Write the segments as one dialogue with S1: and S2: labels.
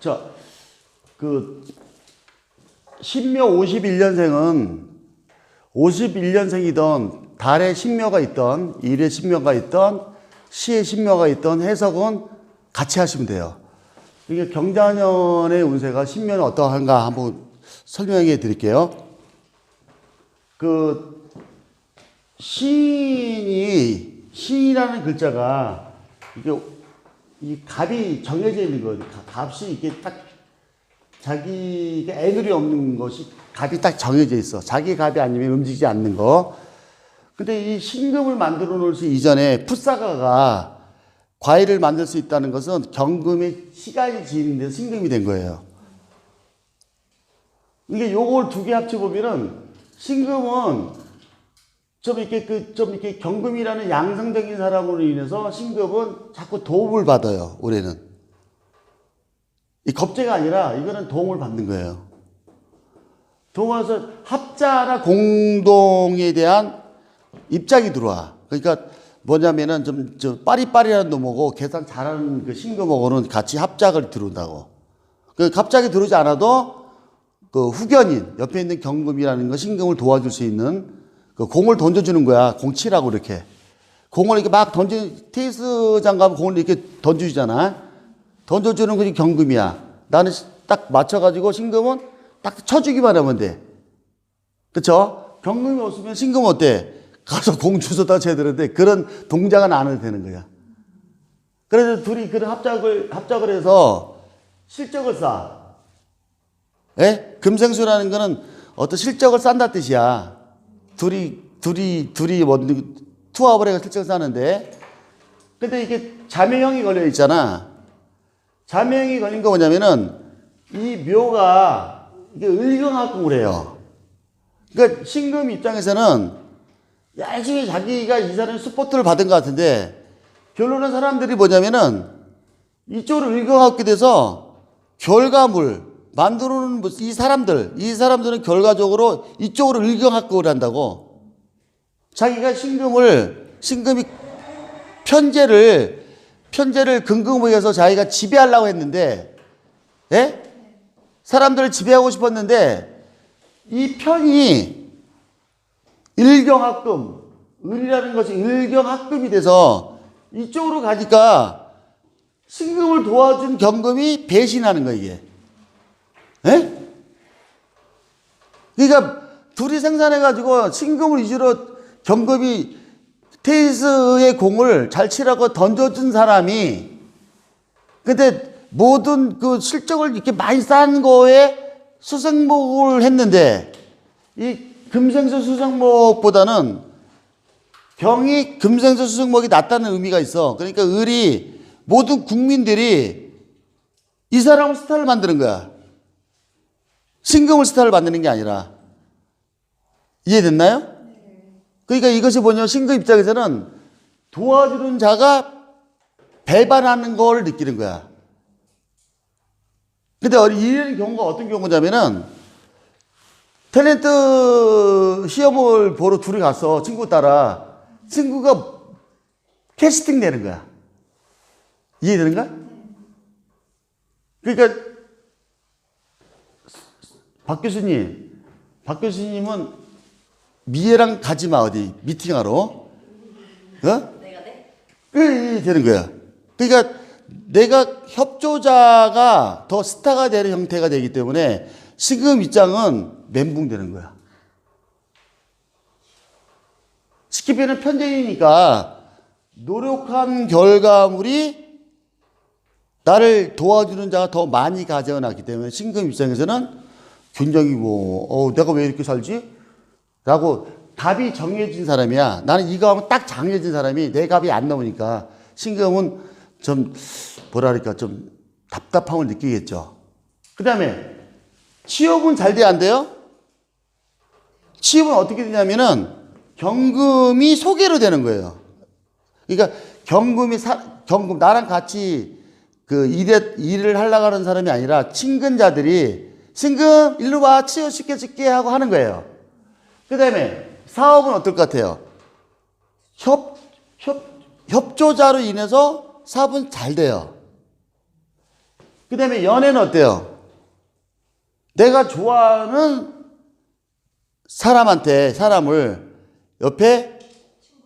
S1: 자, 그 신묘 51년생은 51년생이던 달에 신묘가 있던 일에 신묘가 있던 시에 신묘가 있던 해석은 같이 하시면 돼요. 이게 경자년의 운세가 신묘는 어떠한가 한번 설명해 드릴게요. 그 시인이 시인이라는 글자가 이게 이 값이 정해져 있는 거예요. 가- 값이 이게 딱 자기가 애들이 없는 것이 값이 딱 정해져 있어. 자기 값이 아니면 움직이지 않는 거. 근데 이 신금을 만들어 놓을 수 이전에 풋사가가 과일을 만들 수 있다는 것은 경금의 시간이 지는 데서 신금이 된 거예요. 이게 요걸 두 개 합쳐보면은 신금은 좀 이렇게 그 좀 이렇게 경금이라는 양성적인 사람으로 인해서 신금은 자꾸 도움을 받아요. 올해는 이 겁재가 아니라 이거는 도움을 받는 거예요. 도움에서 합자나 공동에 대한 입장이 들어와. 그러니까 뭐냐면은 좀저 빠리빠리한 놈하고 계산 잘하는 그 신금하고는 같이 합작을 들어온다고. 그 갑자기 들어오지 않아도 그 후견인 옆에 있는 경금이라는 거 신금을 도와줄 수 있는 그 공을 던져주는 거야. 공 치라고 이렇게. 공을 이렇게 막 던져, 테니스장 가면 공을 이렇게 던져주잖아. 던져주는 것이 경금이야. 나는 딱 맞춰가지고 신금은 딱 쳐주기만 하면 돼. 그쵸? 경금이 없으면 신금 어때? 가서 공 주워다 쳐야 되는데 그런 동작은 안 해도 되는 거야. 그래서 둘이 그런 합작을, 합작을 해서 실적을 쌓아. 예? 금생수라는 거는 어떤 실적을 쌓는다 뜻이야. 둘이, 둘이, 둘이 뭐, 투합을 해서 실적을 쌓는데. 근데 이게 자매형이 걸려 있잖아. 자매형이 걸린 거 뭐냐면은 이 묘가 이게 을경합금을 해요. 그러니까 신금 입장에서는 열심히 자기가 이 사람의 스포트를 받은 것 같은데 결론은 사람들이 뭐냐면은 이쪽으로 을경합게 돼서 결과물 만들어놓은 뭐이 사람들 이 사람들은 결과적으로 이쪽으로 을경합금을 한다고 자기가 신금을 신금이 편제를 편제를 근금을 해서 자기가 지배하려고 했는데 예? 사람들을 지배하고 싶었는데 이 편이 일경합금 을이라는 것이 일경합금이 돼서 이쪽으로 가니까 신금을 도와준 경금이 배신하는 거야 이게 예? 그러니까 둘이 생산해가지고 신금을 위주로 경금이 테니스의 공을 잘 치라고 던져준 사람이 근데 모든 그 실적을 이렇게 많이 쌓은 거에 수생목을 했는데 이 금생수 수생목보다는 경이 금생수 수생목이 낫다는 의미가 있어. 그러니까 을이 모든 국민들이 이 사람을 스타를 만드는 거야. 신금을 스타를 만드는 게 아니라. 이해됐나요? 그러니까 이것이 뭐냐 신금 입장에서는 도와주는 자가 배반하는 걸 느끼는 거야. 근데 이런 경우가 어떤 경우냐면은 탤런트 시험을 보러 둘이 갔어. 친구 따라. 친구가 캐스팅 되는 거야. 이해되는가? 그러니까 박 교수님, 박 교수님은 미애랑 가지 마 어디 미팅하러. 어?
S2: 내가 돼?
S1: 이 되는 거야. 그러니까 내가 협조자가 더 스타가 되는 형태가 되기 때문에 지금 입장은 멘붕되는 거야. 스키피는 편견이니까 노력한 결과물이 나를 도와주는 자가 더 많이 가져놨기 때문에 신금 입장에서는 굉장히 뭐, 어, 내가 왜 이렇게 살지? 라고 답이 정해진 사람이야. 나는 이거 하면 딱 정해진 사람이 내 값이 안 나오니까 신금은 좀, 뭐랄까, 좀 답답함을 느끼겠죠. 그 다음에 취업은 잘 돼야 안 돼요? 취업은 어떻게 되냐면은 경금이 소개로 되는 거예요. 그러니까 경금이 사, 경금 나랑 같이 그 일에, 일을 하려고 하는 사람이 아니라 친근자들이 친금 일로 와 취업 시켜줄게 하고 하는 거예요. 그 다음에 사업은 어떨 것 같아요? 협, 협, 협조자로 인해서 사업은 잘 돼요. 그 다음에 연애는 어때요? 내가 좋아하는 사람한테, 사람을 옆에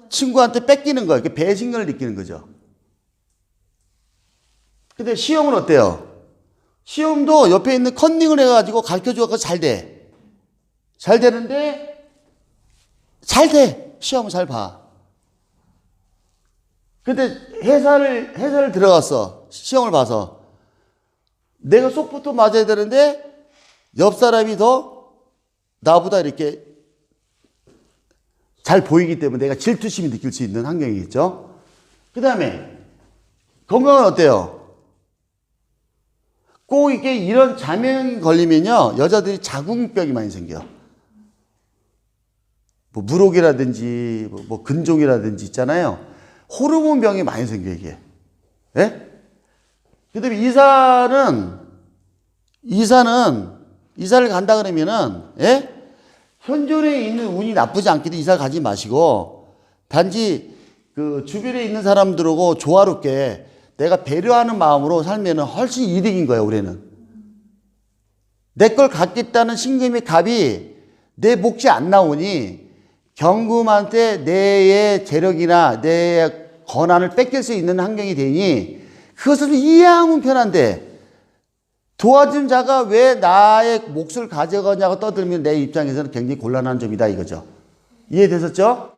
S1: 친구한테 뺏기는 거예요. 배신감을 느끼는 거죠. 근데 시험은 어때요? 시험도 옆에 있는 컨닝을 해가지고 가르쳐 줘서 잘 돼. 잘 되는데, 잘 돼. 시험은 잘 봐. 근데 회사를, 회사를 들어갔어. 시험을 봐서. 내가 속부터 맞아야 되는데, 옆 사람이 더 나보다 이렇게 잘 보이기 때문에 내가 질투심이 느낄 수 있는 환경이겠죠. 그 다음에, 건강은 어때요? 꼭 이게 이런 자명이 걸리면요, 여자들이 자궁병이 많이 생겨. 뭐, 물혹이라든지, 뭐, 뭐 근종이라든지 있잖아요. 호르몬 병이 많이 생겨, 이게. 예? 그 다음에 이사는, 이사는, 이사를 간다 그러면은, 예? 현존에 있는 운이 나쁘지 않기도 이사를 가지 마시고, 단지 그 주변에 있는 사람들하고 조화롭게 내가 배려하는 마음으로 살면은 훨씬 이득인 거예요, 올해는. 내 걸 갖겠다는 신금의 값이 내 몫이 안 나오니 경금한테 내의 재력이나 내 권한을 뺏길 수 있는 환경이 되니 그것을 이해하면 편한데 도와준 자가 왜 나의 몫을 가져가냐고 떠들면 내 입장에서는 굉장히 곤란한 점이다 이거죠. 이해되셨죠?